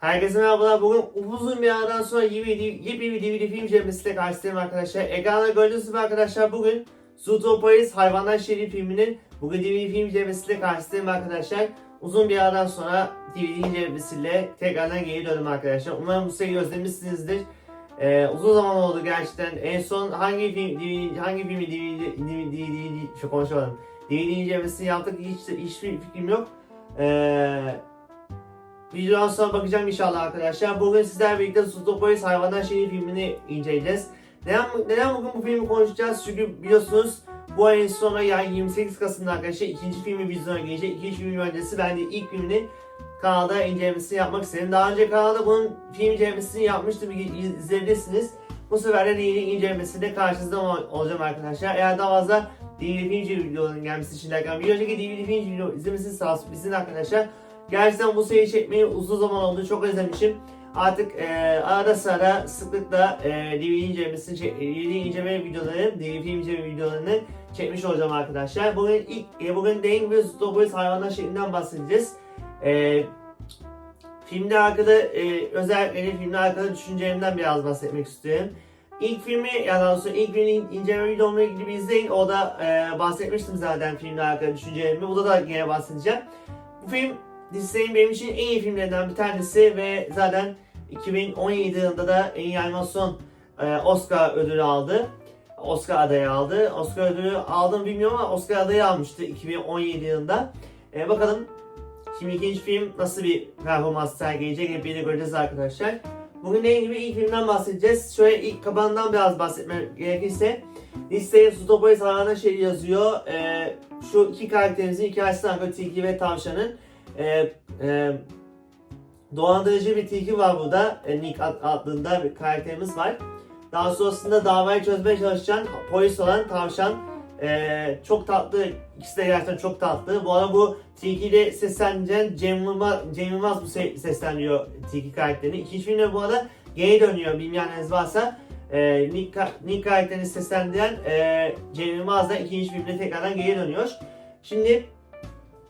Herkese merhabalar. Bugün uzun bir aradan sonra yepyeni bir DVD film incelemesiyle karşınızdayım arkadaşlar. Ekranda gördüğünüz gibi arkadaşlar bugün Zootropolis Hayvanlar Şehri filminin bugün DVD film incelemesiyle karşınızdayım arkadaşlar. Uzun bir aradan sonra DVD incelemesiyle tekrardan geri döndüm arkadaşlar. Umarım bu seriyi özlemişsinizdir. Ee, uzun zaman oldu gerçekten. En son hangi film DVD, hangi filmi DVD DVD DVD şu konuşamadım. DVD incelemesini yaptık hiç hiçbir fikrim yok. Ee, Videodan sonra bakacağım inşallah arkadaşlar. Bugün sizlerle birlikte Zootropolis Hayvanlar Şehri filmini inceleyeceğiz. Neden, neden bugün bu filmi konuşacağız? Çünkü biliyorsunuz bu ayın sonra yani 28 Kasım'da arkadaşlar ikinci filmi vizyona gelecek. İkinci filmin öncesi ben de ilk filmini kanalda incelemesini yapmak istedim. Daha önce kanalda bunun film incelemesini yapmıştım. izleyebilirsiniz. Bu sefer de DVD incelemesinde karşınızda ol- olacağım arkadaşlar. Eğer daha fazla DVD film videolarının gelmesi için derken bir önceki DVD film video izlemesini sağ olsun arkadaşlar. Gerçekten bu seriyi çekmeyi uzun zaman oldu. Çok özlemişim. Artık e, arada sıra sıklıkla e, DVD incelemesini, çek- DVD inceleme videoları, DVD inceleme videolarını çekmiş olacağım arkadaşlar. Bugün ilk, e, bugün dediğim gibi Zootropolis hayvanlar şeklinden bahsedeceğiz. E, filmde hakkında, e, özellikle filmde hakkında düşüncelerimden biraz bahsetmek istiyorum. İlk filmi, yani daha doğrusu ilk filmin inceleme videomu ilgili bir izleyin. O da e, bahsetmiştim zaten filmle alakalı düşüncelerimi. Burada da yine bahsedeceğim. Bu film Disney'in benim için en iyi filmlerinden bir tanesi ve zaten 2017 yılında da en iyi animasyon e, Oscar ödülü aldı. Oscar adayı aldı. Oscar ödülü aldım bilmiyorum ama Oscar adayı almıştı 2017 yılında. E, bakalım şimdi ikinci film nasıl bir performans sergileyecek hep birlikte göreceğiz arkadaşlar. Bugün dediğim gibi ilk filmden bahsedeceğiz. Şöyle ilk kapanından biraz bahsetmem gerekirse Listeye Zootropolis hayvanlar şey yazıyor. E, şu iki karakterimizin hikayesinden hakkında Tilki ve Tavşan'ın e, e, dolandırıcı bir tilki var burada. E, Nick ad- adında bir karakterimiz var. Daha sonrasında davayı çözmeye çalışan polis olan tavşan e, çok tatlı. İkisi de gerçekten çok tatlı. Bu arada bu tilkiyle seslendiren Cem Yılmaz, Cem Yılmaz bu se- seslendiriyor tilki karakterini. İkinci filmde bu arada geri dönüyor bilmeyenleriniz varsa. E, Nick, Nick karakterini seslendiren e, Cem Yılmaz da ikinci filmde tekrardan geri dönüyor. Şimdi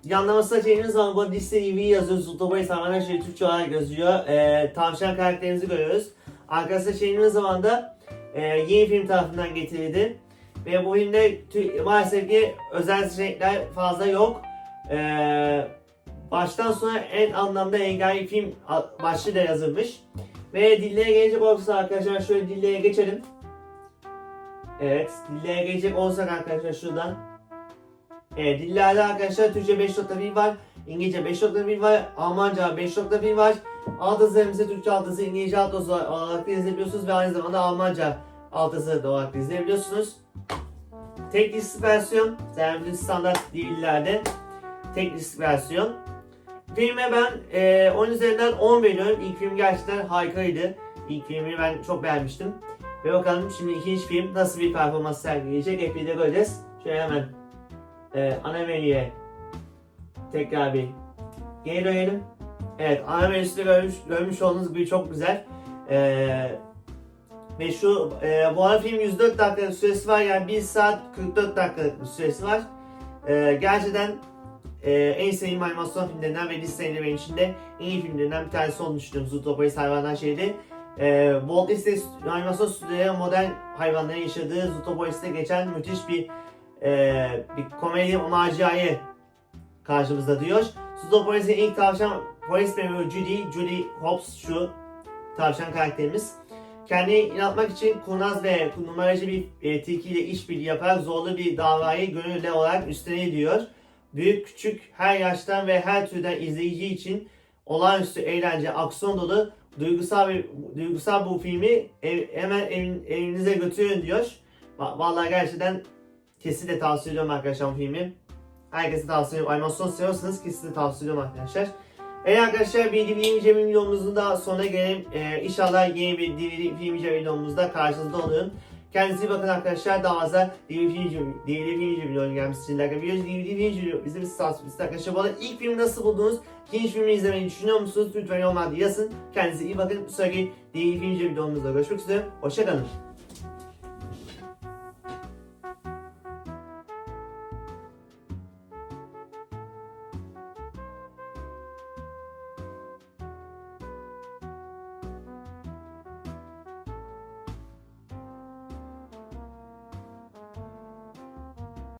Yanlamasına çevirdiğiniz zaman bu liste TV yazıyor. Zootobayı tamamen şey Türkçe olarak yazıyor. Ee, tavşan karakterimizi görüyoruz. Arkasına çevirdiğiniz zaman da e, yeni film tarafından getirildi. Ve bu filmde maalesef ki özel seçenekler fazla yok. Ee, baştan sona en anlamda engelli film başlığı da yazılmış. Ve dillere gelecek olursa arkadaşlar şöyle dillere geçelim. Evet, dillere gelecek olursak arkadaşlar şuradan. Evet, dillerde arkadaşlar Türkçe 5.1 var, İngilizce 5.1 var, Almanca 5.1 var. Altyazılarımızda Türkçe altyazı, İngilizce altyazı olarak da izleyebiliyorsunuz ve aynı zamanda Almanca altyazı da olarak da izleyebiliyorsunuz. Tek versiyon, yani standart dillerde tek versiyon. Filme ben e, 10 üzerinden 10 veriyorum. İlk film gerçekten harikaydı. İlk filmi ben çok beğenmiştim. Ve bakalım şimdi ikinci film nasıl bir performans sergileyecek hep birlikte göreceğiz. Şöyle hemen e, ana tekrar bir geri dönelim. Evet ana menüsünü görmüş, görmüş olduğunuz gibi çok güzel. E, ve şu e, bu arada film 104 dakikalık süresi var yani 1 saat 44 dakikalık bir süresi var. E, gerçekten e, en sevdiğim animasyon filmlerinden ve Disney'de benim için de en iyi filmlerinden bir tanesi olduğunu düşünüyorum. Zootropolis hayvanlar şeydi. E, Walt Disney animasyon stüdyoları modern hayvanların yaşadığı Zootropolis'te geçen müthiş bir e, bir komedi macerayı karşımızda diyor. Zootropolis'in ilk tavşan polis memuru Judy, Judy Hobbs şu tavşan karakterimiz. Kendini inatmak için kurnaz ve numaracı bir e, tilkiyle işbirliği yaparak zorlu bir davayı gönüllü olarak üstleniyor. Büyük küçük her yaştan ve her türden izleyici için olağanüstü eğlence, aksiyon dolu duygusal bir duygusal bu filmi ev- hemen evin, evinize götürün diyor. Va- Vallahi gerçekten kesinlikle tavsiye ediyorum arkadaşlar bu filmi. Herkese tavsiye ediyorum. Animasyon seviyorsanız kesinlikle tavsiye ediyorum arkadaşlar. Evet arkadaşlar bir DVD inceleme videomuzun da sonuna gelelim. Ee, inşallah yeni bir DVD film inceleme videomuzda karşınızda olurum. Kendinize iyi bakın arkadaşlar. Daha fazla DVD film, DVD videoları gelmesi için like videoyu DVD video izlemesi tavsiye arkadaşlar. Bu arada ilk filmi nasıl buldunuz? İkinci filmi izlemeyi düşünüyor musunuz? Lütfen yorumlarda yazın. Kendinize iyi bakın. Bir sonraki DVD film videomuzda görüşmek üzere. Hoşçakalın.